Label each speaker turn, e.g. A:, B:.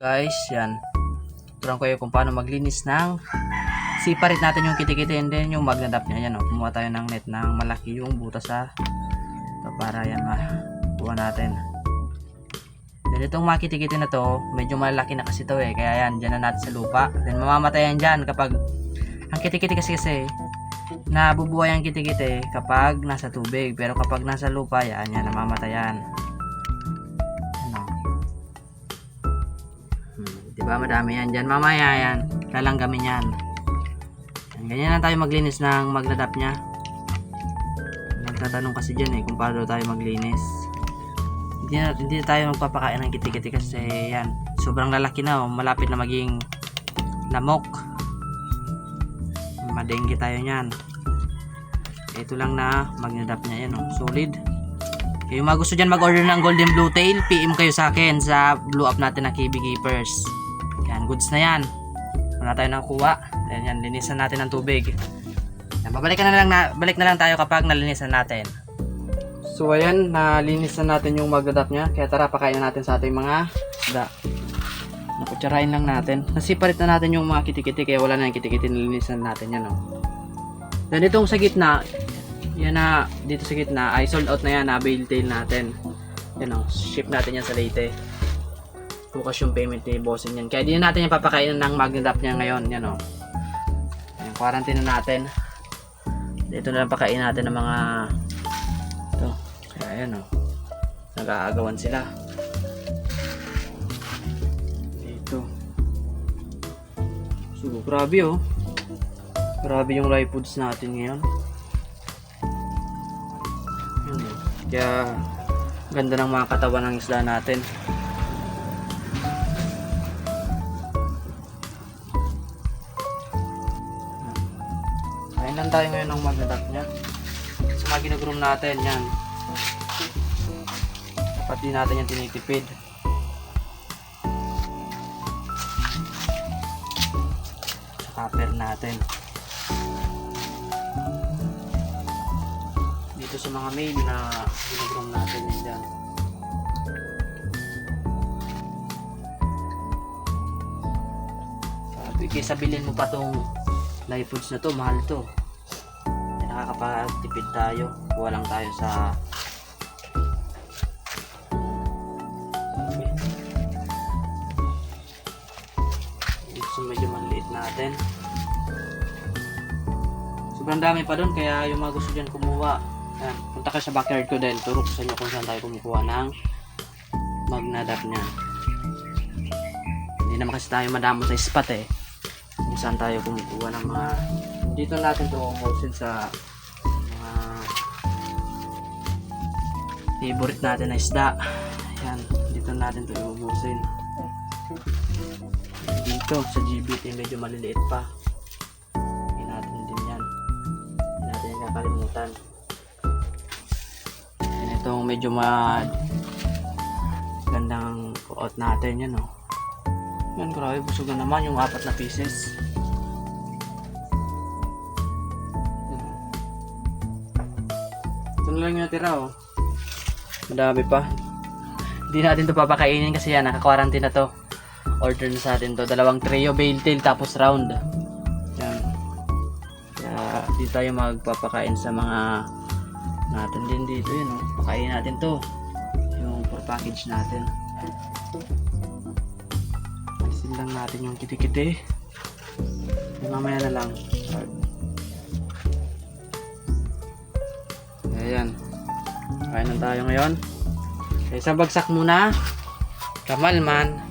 A: Guys, yan. Turuan ko kayo kung paano maglinis ng siparit natin yung kitikiti and then yung magnadap niya. Yan o, kumuha tayo ng net ng malaki yung butas sa ito para yan makuha natin. Then itong makitikiti na to, medyo malaki na kasi to eh. Kaya yan, dyan na natin sa lupa. Then mamamatay yan dyan kapag ang kitikiti kasi kasi nabubuhay ang kitikiti kapag nasa tubig. Pero kapag nasa lupa, yan, yan, namamatay Hmm, di ba madami yan dyan? Mamaya yan, lalanggamin yan. Yan, Ganyan lang tayo maglinis ng magladap niya. Nagtatanong kasi dyan eh kung paano tayo maglinis. Hindi na, hindi na tayo magpapakain ng kitikiti kasi yan, sobrang lalaki na, oh, malapit na maging lamok. Madengge tayo niyan. Ito lang na magnadap niya yan, oh, solid. Kaya mga gusto dyan mag-order ng Golden Blue Tail, PM kayo sa akin sa blue up natin na KB Keepers. Goods na yan. Wala tayo nakuha. Yan, yan, linisan natin ng tubig. Yan, babalikan na lang na, balik na lang tayo kapag nalinisan natin. So ayan, nalinisan natin yung magdadap niya. Kaya tara, pakain na natin sa ating mga isda. Nakutsarain lang natin. Nasiparit na natin yung mga kitikiti kaya wala na yung kitikiti nalinisan natin yan. Oh. Then itong sa gitna, yan na, dito sa gitna, ay sold out na yan na bail tail natin. Yan o, ship natin yan sa Leyte. Bukas yung payment ni bossing yan. Kaya di na natin yung papakainin ng magnadap niya ngayon. Yan o. Ayan, quarantine na natin. Dito na lang pakain natin ng mga ito. Kaya ayan o. Nag-aagawan sila. Dito. So, grabe oh. Grabe yung live foods natin ngayon. Yun, oh. Kaya ganda ng mga katawan ng isla natin. Kain lang tayo ngayon ng magnadak niya. Sa mga ginugroom natin, yan. Dapat di natin yan tinitipid. Copper natin. Dito sa mga mail na ginugroom natin yan dyan. Kaysa bilhin mo pa tong live foods na to, mahal to. Nakakapagtipid tayo. Kuha lang tayo sa dito sa medyo maliit natin. Sobrang dami pa doon kaya yung mga gusto dyan kumuha. Yan, punta kayo sa backyard ko din. Turo ko sa inyo kung saan tayo kumukuha ng magnadap niya. Hindi naman kasi tayo madamo sa spot eh kung saan tayo kumukuha ng mga dito natin to ubusin sa favorite natin na isda yan dito natin to ubusin dito sa GBT medyo maliliit pa hindi natin din yan hindi natin kakalimutan yan itong medyo ma gandang kuot natin yan oh yan, grabe. Busog na naman yung apat na pieces. Ito na lang yung natira, oh. Madami pa. Hindi natin to papakainin kasi yan, naka-quarantine na to. Order na sa atin to. Dalawang trio, bale tail, tapos round. Yan. Kaya, di tayo magpapakain sa mga natin din dito, yun, oh. Pakainin natin to. Yung for package natin. Isin lang natin yung kitikiti. Mamaya na lang. Ayan. Kain na tayo ngayon. Sa isang bagsak muna. Kamal man.